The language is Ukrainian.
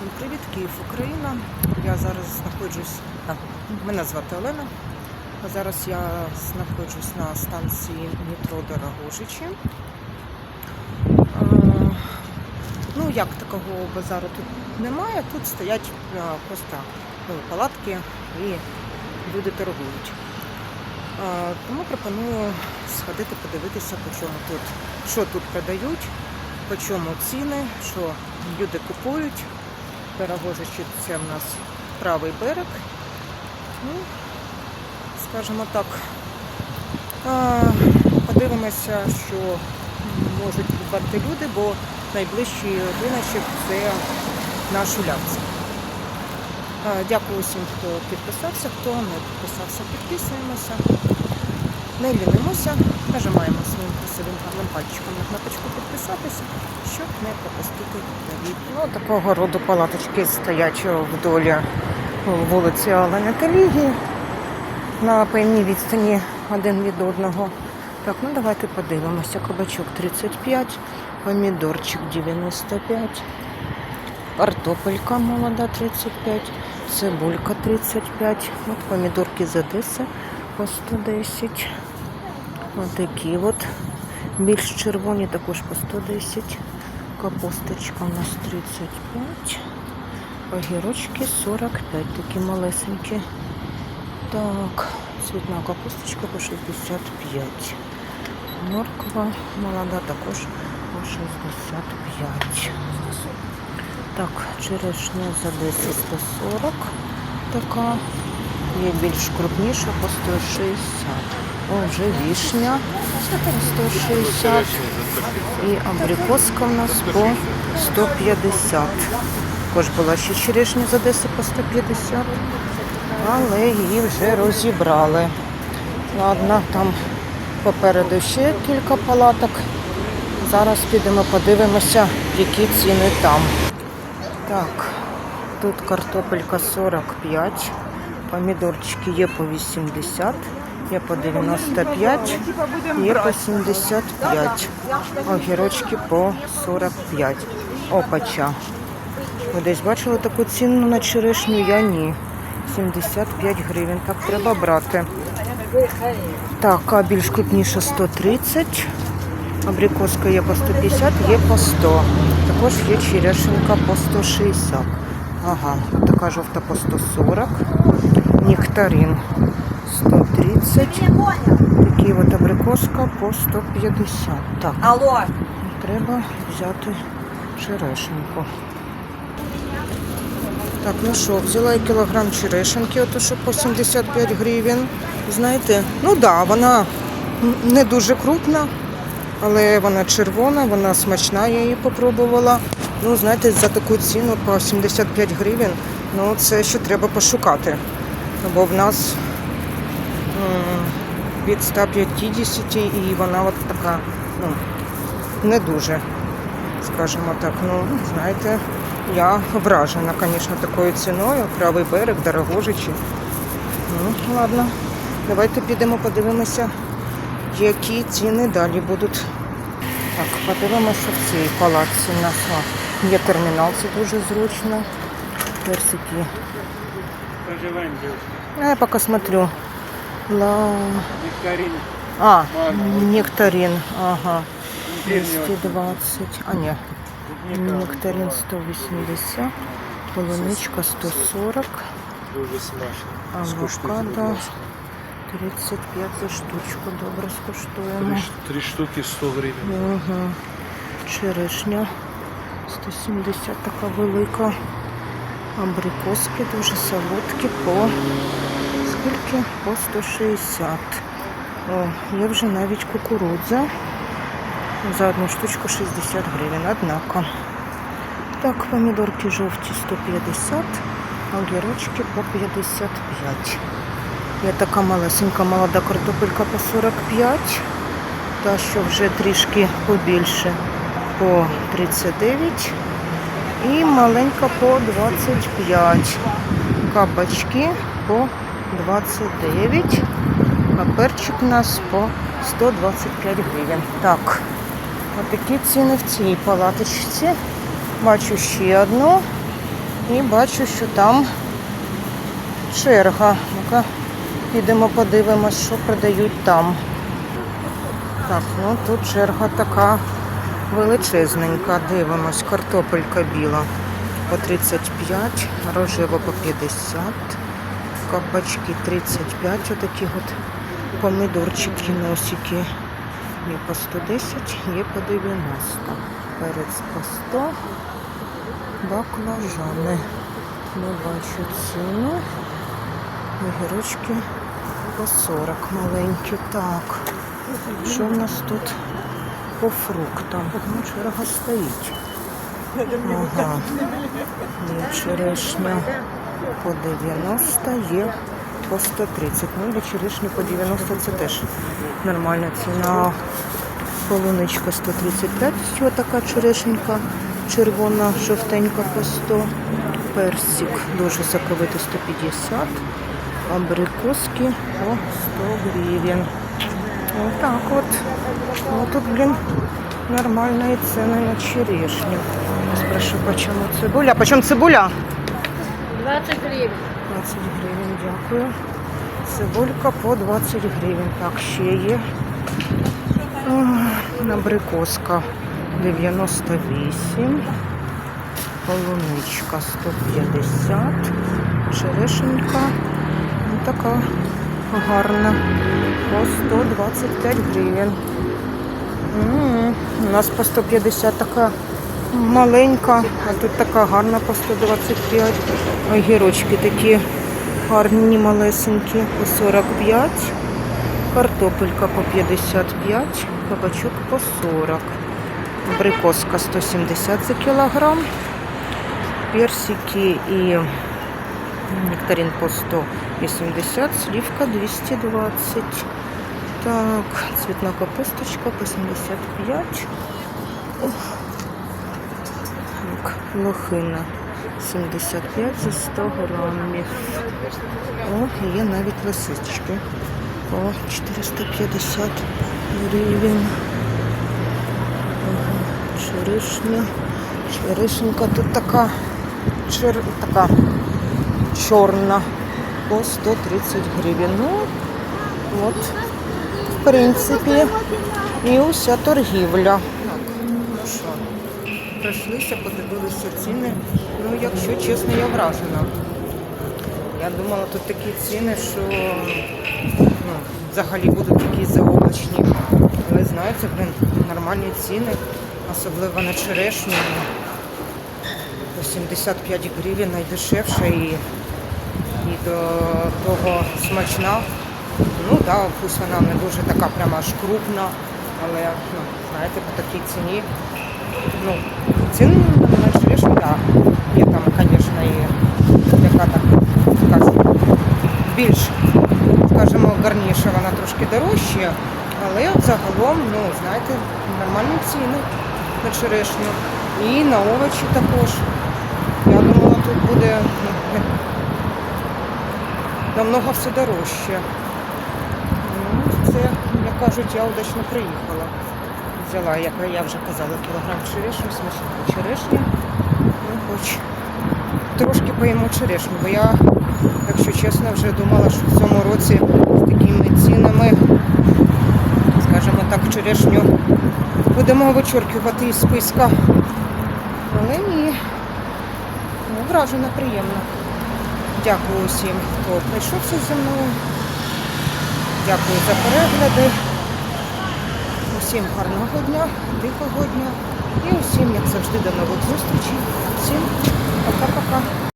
Всім привіт, Київ, Україна. Я зараз знаходжусь. А, мене звати Олена. А зараз я знаходжусь на станції метро Дорогожичі. Ну, як такого базару тут немає. Тут стоять просто ну, палатки і люди торгують. Тому пропоную сходити подивитися, по чому тут, що тут продають, по чому ціни, що люди купують. Перегожичі це в нас правий берег. Ну, скажімо так, подивимося, що можуть купувати люди, бо найближчий риночок це наш Улявці. Дякую всім, хто підписався, хто не підписався, підписуємося. Не лінимося, нажимаємо своїм красивим гарним пальчиком на кнопочку підписатися, щоб не пропустити нові. Ну, такого роду палаточки стоять вдолі вулиці Оленя Телігії на певній відстані один від одного. Так, ну давайте подивимося. Кабачок 35, помідорчик 95, картопелька молода 35, цибулька 35, от помідорки з Одеси по 110. Отакі от. Більш червоні також по 110. Капусточка у нас 35. Огірочки 45, такі малесенькі. Так, цвітна капусточка по 65. Морква молода також по 65. Так, черешня за 10 140. Така. Є більш крупніша по 160. О, вже вішня по 160. І абрикоска в нас по 150. Також була ще черешня з Одеси по 150. Але її вже розібрали. Ладно, там попереду ще кілька палаток. Зараз підемо подивимося, які ціни там. Так, тут картопелька 45, помідорчики є по 80, є по 95, є по 75, огірочки по 45. Опача. Ви десь бачили таку ціну на черешню? Я ні. 75 гривень. Так треба брати. Так, а більш крупніша 130. Абрикоска є по 150, є по 100. Також є черешенка по 160. Ага, така жовта по 140. Нектарин 130. Такі от абрикоска по 150. Так, Алло, треба взяти черешенку. Так, ну що, взяла я кілограм черешенки, ото що по 75 гривень. Знаєте, ну так, да, вона не дуже крупна, але вона червона, вона смачна, я її попробувала. Ну, знаєте, за таку ціну по 75 гривень, ну це ще треба пошукати. Бо в нас від 150 і вона от така, ну, не дуже, скажімо так, ну, знаєте, я вражена, звісно, такою ціною. Правий берег, дорогожичі. Ну, ладно, давайте підемо подивимося, які ціни далі будуть. Так, подивимося в цій палаці. У нас є термінал, це дуже зручно. Персики. Я поки смотрю. Ла... Нектарин. А, нектарин. Ага. 220. А, ні. Нектарин 180. Полуничка 140. Дуже смачно. Авокадо 35 за штучку. Добре скуштуємо. Три, три штуки 100 гривень. Угу. Черешня 170 така велика. Абрикоски дуже солодкі по скільки? По 160. О, є вже навіть кукурудза. За одну штучку 60 гривень, однако. Так, помідорки жовті 150, а огірочки по 55. Є така малесенька молода картопелька по 45 та що вже трішки побільше по 39 і маленька по 25. Кабачки по 29. А перчик у нас по 125 гривень. Так, отакі ціни в цій палаточці. Бачу ще одну. І бачу, що там черга. Ну-ка, йдемо подивимось, що продають там. Так, ну тут черга така величезненька. Дивимось, картопелька біла по 35, рожева по 50, кабачки 35, отакі от помідорчики, носики. Є по 110, є по 90. Перець по 100, баклажани. Не бачу ціну. Огірочки по 40 маленькі. Так. Що в нас тут по фруктам? Ну, черга стоїть. Ага. Є черешня по 90, є по 130. Ну, для черешні по 90 це теж нормальна ціна. Полуничка 135, ось така черешенька, червона, жовтенька по 100. Персик дуже соковитий 150. Абрикоски по 100 гривень. Отак от. Ну тут, блін, нормальные цены на черешню. Спрошу, почему цибуля? Почем цибуля? 20 гривень. 20 гривень, дякую. Цибулька по 20 гривень. Так, ще є. Ах, Абрикоска 98. Полуничка 150. Черешенька. Ну, така гарна. По 125 гривень. У нас по 150 така маленька, а тут така гарна по 125. Огірочки такі гарні, малесенькі, по 45. Картопелька по 55, кабачок по 40. Абрикоска 170 за кілограм. Персики і нектарин по 180, сливка 220. Так, цветна капусточка по 75. Ох. Лохина 75 за 100 грамів. О, є навіть лисички. По 450 гривень. Черешня. Черешенька тут така, чер... така чорна по 130 гривень. Ну, от, в принципі, і уся торгівля. Пройшлися, подивилися ціни. Ну, якщо чесно, я вражена. Я думала, тут такі ціни, що ну, взагалі будуть такі заоблачні. Але знаєте, блин, нормальні ціни, особливо на черешню. По 75 гривень найдешевша і, і до того смачна. Ну так, да, пусть вона не дуже така прямо аж крупна, але ну, знаєте, по такій ціні. Ну, цін на черешню, так. Є там, звісно, і яка так кажуть, більш, скажімо, гарніша, вона трошки дорожча, але загалом, ну, знаєте, нормальні ціни на черешню. І на овочі також. Я думала, тут буде ну, намного все дорожче. Ну, це, як кажуть, я удачно приїхала. Взяла, як я вже казала, кілограм черешню, смачного черешня. Ну, хоч трошки поїмо черешню, бо я, якщо чесно, вже думала, що в цьому році з такими цінами, скажімо так, черешню будемо вичоркувати із списка. Але ні. Ну, вражена приємно. Дякую усім, хто прийшовся зі мною. Дякую за перегляди. Усім гарного дня, тихого дня і усім, як завжди, до нових зустрічей. Всім пока-пока.